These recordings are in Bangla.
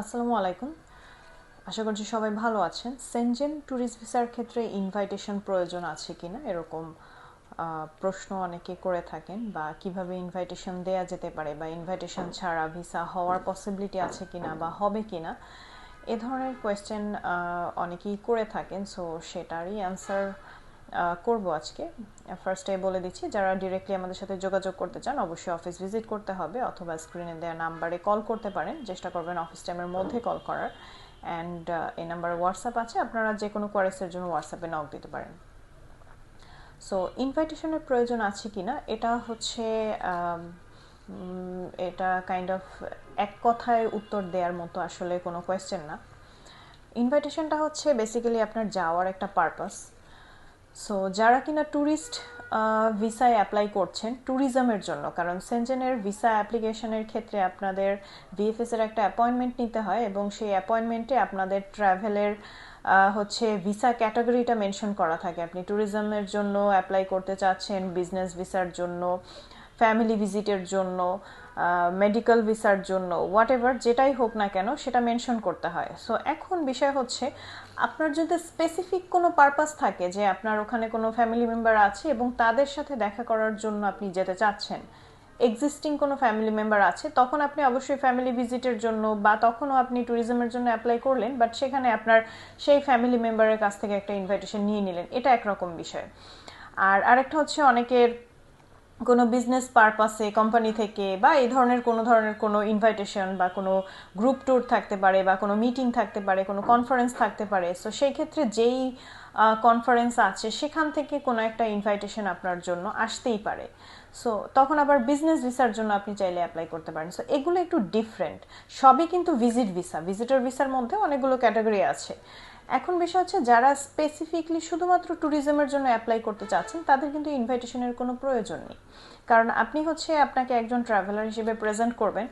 আসসালামু আলাইকুম। আশা করছি সবাই ভালো আছেন। সেনজেন ট্যুরিস্ট ভিসার ক্ষেত্রে ইনভাইটেশন প্রয়োজন আছে কিনা? এরকম প্রশ্ন অনেকে করে থাকেন বা কীভাবে ইনভাইটেশন দেয়া যেতে পারে বা ইনভাইটেশন ছাড়া ভিসা হওয়ার পসিবিলিটি আছে কিনা বা হবে কিনা? এ ধরনের কোয়েশ্চেন অনেকেই করে থাকেন সো সেটারই অ্যান্সার করব আজকে। ফার্স্টে বলে দিচ্ছি, যারা ডিরেক্টলি আমাদের সাথে যোগাযোগ করতে চান, অবশ্যই অফিস ভিজিট করতে হবে অথবা স্ক্রিনে দেওয়া নাম্বারে কল করতে পারেন। চেষ্টা করবেন অফিস টাইমের মধ্যে কল করার। অ্যান্ড এই নাম্বারে হোয়াটসঅ্যাপ আছে, আপনারা যে কোনো কোয়ারিসের জন্য হোয়াটসঅ্যাপে নক দিতে পারেন। সো ইনভাইটেশনের প্রয়োজন আছে কি না এটা হচ্ছে এটা কাইন্ড অফ এক কথায় উত্তর দেওয়ার মতো আসলে কোনো কোয়েশ্চেন না। ইনভাইটেশনটা হচ্ছে বেসিক্যালি আপনার যাওয়ার একটা পারপাস সো যারা কিনা ট্যুরিস্ট ভিসায় অ্যাপ্লাই করছেন ট্যুরিজমের জন্য, কারণ সেনজেনের ভিসা অ্যাপ্লিকেশনের ক্ষেত্রে আপনাদের ভিএফএস এর একটা অ্যাপয়েন্টমেন্ট নিতে হয় এবং সেই অ্যাপয়েন্টমেন্টে আপনাদের ট্রাভেলের হচ্ছে ভিসা ক্যাটাগরিটা মেনশন করা থাকে। আপনি ট্যুরিজমের জন্য অ্যাপ্লাই করতে চাচ্ছেন বিজনেস ভিসার জন্য ফ্যামিলি ভিজিটের জন্য মেডিকেল ভিসার জন্য হোয়াট এভার যেটাই হোক না কেন, সেটা মেনশন করতে হয়। সো এখন বিষয় হচ্ছে, আপনার যদি স্পেসিফিক কোনো পারপাস থাকে যে আপনার ওখানে কোনো ফ্যামিলি মেম্বার আছে এবং তাদের সাথে দেখা করার জন্য আপনি যেতে চাচ্ছেন এক্সিস্টিং কোনো ফ্যামিলি মেম্বার আছে, তখন আপনি অবশ্যই ফ্যামিলি ভিজিটের জন্য বা তখনও আপনি ট্যুরিজমের জন্য অ্যাপ্লাই করলেন বাট সেখানে আপনার সেই ফ্যামিলি মেম্বারের কাছ থেকে একটা ইনভাইটেশন নিয়ে নিলেন। এটা একরকম বিষয়। আর আরেকটা হচ্ছে, অনেকের কোনো বিজনেস পারপাসে কোম্পানি থেকে বা এই ধরনের কোনো ধরনের কোনো ইনভাইটেশন বা কোনো গ্রুপ ট্যুর থাকতে পারে বা কোনো মিটিং থাকতে পারে, কোনো কনফারেন্স থাকতে পারে সো সেই ক্ষেত্রে যেই কনফারেন্স আছে, সেখান থেকে কোনো একটা ইনভাইটেশন আপনার জন্য আসতেই পারে। সো তখন আবার বিজনেস ভিসার জন্য আপনি চাইলে অ্যাপ্লাই করতে পারেন। সো এগুলো একটু ডিফারেন্ট সবই কিন্তু ভিজিট ভিসা ভিজিটর ভিসার মধ্যে অনেকগুলো ক্যাটাগরি আছে। এখন বিষয় হচ্ছে যারা স্পেসিফিকলি শুধুমাত্র ট্যুরিজমের জন্য অ্যাপ্লাই করতে চাচ্ছেন, তাদের কিন্তু ইনভাইটেশনের কোনো প্রয়োজন নেই। কারণ আপনি হচ্ছে আপনাকে একজন ট্রাভেলার হিসেবে প্রেজেন্ট করবেন।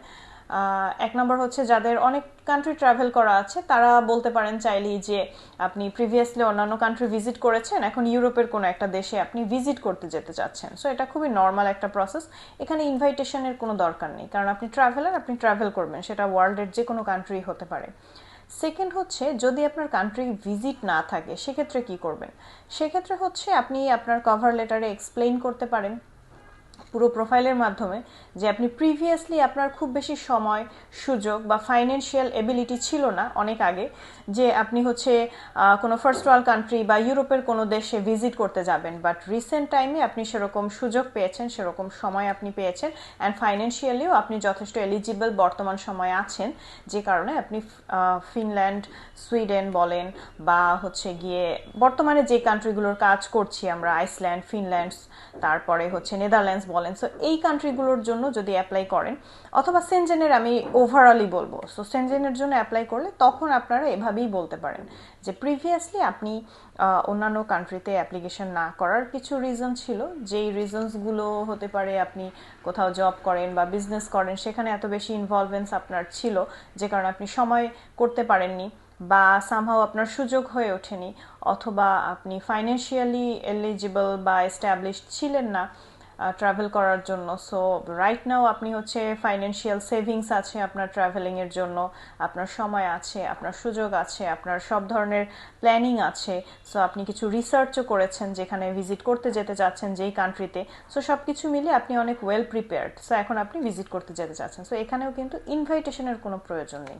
এক নম্বর হচ্ছে যাদের অনেক কান্ট্রি ট্রাভেল করা আছে, তারা বলতে পারেন চাইলেই যে আপনি প্রিভিয়াসলি অন্যান্য কান্ট্রি ভিজিট করেছেন, এখন ইউরোপের কোনো একটা দেশে আপনি ভিজিট করতে যেতে চাচ্ছেন। সো এটা খুবই নর্মাল একটা প্রসেস এখানে ইনভাইটেশনের কোনো দরকার নেই। কারণ আপনি ট্রাভেলার আপনি ট্রাভেল করবেন, সেটা ওয়ার্ল্ডের যে কোনো কান্ট্রি হতে পারে। সেকেন্ড হচ্ছে, যদি আপনার কান্ট্রি ভিজিট না থাকে, সেক্ষেত্রে কি করবেন? সেক্ষেত্রে হচ্ছে, আপনি আপনার কভার লেটারে এক্সপ্লেইন করতে পারেন। পুরো প্রোফাইলের মাধ্যমে যে আপনি প্রিভিয়াসলি আপনার খুব বেশি সময়, সুযোগ বা ফাইন্যান্সিয়াল এবিলিটি ছিল না অনেক আগে, যে আপনি হচ্ছে কোনো ফার্স্ট ওয়ার্ল্ড কান্ট্রি বা ইউরোপের কোনো দেশে ভিজিট করতে যাবেন। বাট রিসেন্ট টাইমে আপনি সেরকম সুযোগ পেয়েছেন, সেরকম সময় আপনি পেয়েছেন অ্যান্ড ফাইন্যান্সিয়ালিও আপনি যথেষ্ট এলিজিবল বর্তমান সময়ে আছেন। যে কারণে আপনি ফিনল্যান্ড সুইডেন বলেন বা হচ্ছে গিয়ে বর্তমানে যে কান্ট্রিগুলোর কাজ করছি আমরা আইসল্যান্ড ফিনল্যান্ড তারপরে হচ্ছে নেদারল্যান্ডস বলেন সো এই কান্ট্রিগুলোর জন্য যদি অ্যাপ্লাই করেন, অথবা সেনজেনের আমি ওভারঅলই বলব। সো সেনজেনের জন্য অ্যাপ্লাই করলে তখন আপনারা এভাবেই বলতে পারেন যে প্রিভিয়াসলি আপনি অন্যান্য কান্ট্রিতে অ্যাপ্লিকেশন না করার কিছু রিজন ছিল। যেই রিজনসগুলো হতে পারে আপনি কোথাও জব করেন বা বিজনেস করেন, সেখানে এত বেশি ইনভলভেন্স আপনার ছিল, যে কারণে আপনি সময় করতে পারেননি বা সামহাও আপনার সুযোগ হয়ে ওঠেনি, অথবা আপনি ফাইন্যান্সিয়ালি এলিজিবল বা এস্টাবলিশড ছিলেন না ট্রাভেল করার জন্য। সো রাইট নাও আপনি হচ্ছে ফাইন্যান্সিয়াল সেভিংস আছে আপনার ট্রাভেলিংয়ের জন্য, আপনার সময় আছে, আপনার সুযোগ আছে, আপনার সব ধরনের প্ল্যানিং আছে। সো আপনি কিছু রিসার্চও করেছেন যেখানে ভিজিট করতে যেতে চাচ্ছেন যেই কান্ট্রিতে সো সব কিছু মিলে আপনি অনেক ওয়েল প্রিপেয়ার্ড সো এখন আপনি ভিজিট করতে যেতে চাচ্ছেন সো এখানেও কিন্তু ইনভাইটেশনের কোনো প্রয়োজন নেই।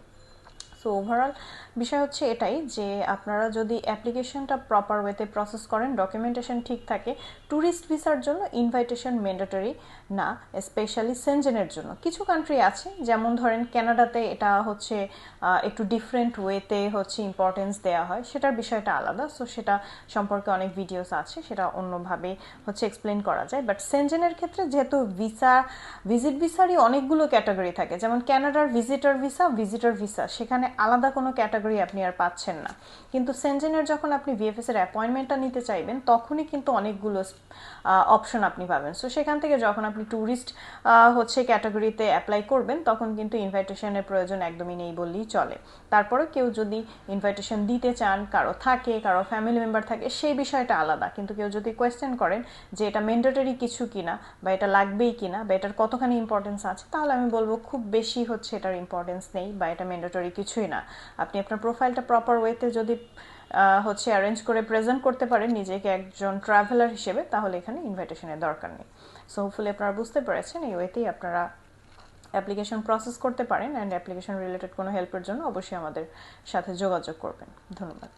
সো ওভারঅল বিষয় হচ্ছে এটাই যে আপনারা যদি অ্যাপ্লিকেশনটা প্রপার ওয়েতে প্রসেস করেন ডকুমেন্টেশন ঠিক থাকে ট্যুরিস্ট ভিসার জন্য ইনভাইটেশন ম্যান্ডেটরি না স্পেশালি সেনজেনের জন্য। কিছু কান্ট্রি আছে, যেমন ধরেন ক্যানাডাতে এটা হচ্ছে একটু ডিফারেন্ট ওয়েতে হচ্ছে ইম্পর্টেন্স দেওয়া হয়, সেটার বিষয়টা আলাদা। সো সেটা সম্পর্কে অনেক ভিডিওস আছে, সেটা অন্যভাবে হচ্ছে এক্সপ্লেন করা যায়। বাট সেনজেনের ক্ষেত্রে যেহেতু ভিসা ভিজিট ভিসারই অনেকগুলো ক্যাটাগরি থাকে। যেমন ক্যানাডার ভিজিটর ভিসা ভিজিটর ভিসা সেখানে আলাদা কোনো ক্যাটাগরি আপনি আর পাচ্ছেন না। কিন্তু সেনজেনের যখন আপনি ভিএফএস এর অ্যাপয়েন্টমেন্টটা নিতে চাইবেন, তখনই কিন্তু অনেকগুলো অপশন আপনি পাবেন। সো সেখান থেকে যখন আপনি ট্যুরিস্ট হচ্ছে ক্যাটাগরিতে অ্যাপ্লাই করবেন, তখন কিন্তু ইনভাইটেশনের প্রয়োজন একদমই নেই বললেই চলে। তারপরে কেউ যদি ইনভাইটেশন দিতে চান, কারও থাকে, কারও ফ্যামিলি মেম্বার থাকে, সেই বিষয়টা আলাদা। কিন্তু কেউ যদি কোয়েশ্চেন করেন যে এটা ম্যান্ডেটরি কিছু কিনা, বা এটা লাগবেই কিনা, বা এটার কতখানি ইম্পর্টেন্স আছে, তাহলে আমি বলব খুব বেশি হচ্ছে এটার ইম্পর্টেন্স নেই, বা এটা ম্যান্ডেটরি কিছুই না। আপনি আপনার প্রোফাইলটা প্রপার ওয়েতে যদি হচ্ছে অ্যারেঞ্জ করে প্রেজেন্ট করতে পারেন নিজেকে একজন ট্রাভেলার হিসেবে, তাহলে এখানে ইনভাইটেশনের দরকার নেই। সো হোপফুলি আপনারা বুঝতে পেরেছেন, এই ওয়েতেই আপনারা অ্যাপ্লিকেশন প্রসেস করতে পারেন অ্যান্ড অ্যাপ্লিকেশন রিলেটেড কোনো হেল্পের জন্য অবশ্যই আমাদের সাথে যোগাযোগ করবেন। ধন্যবাদ।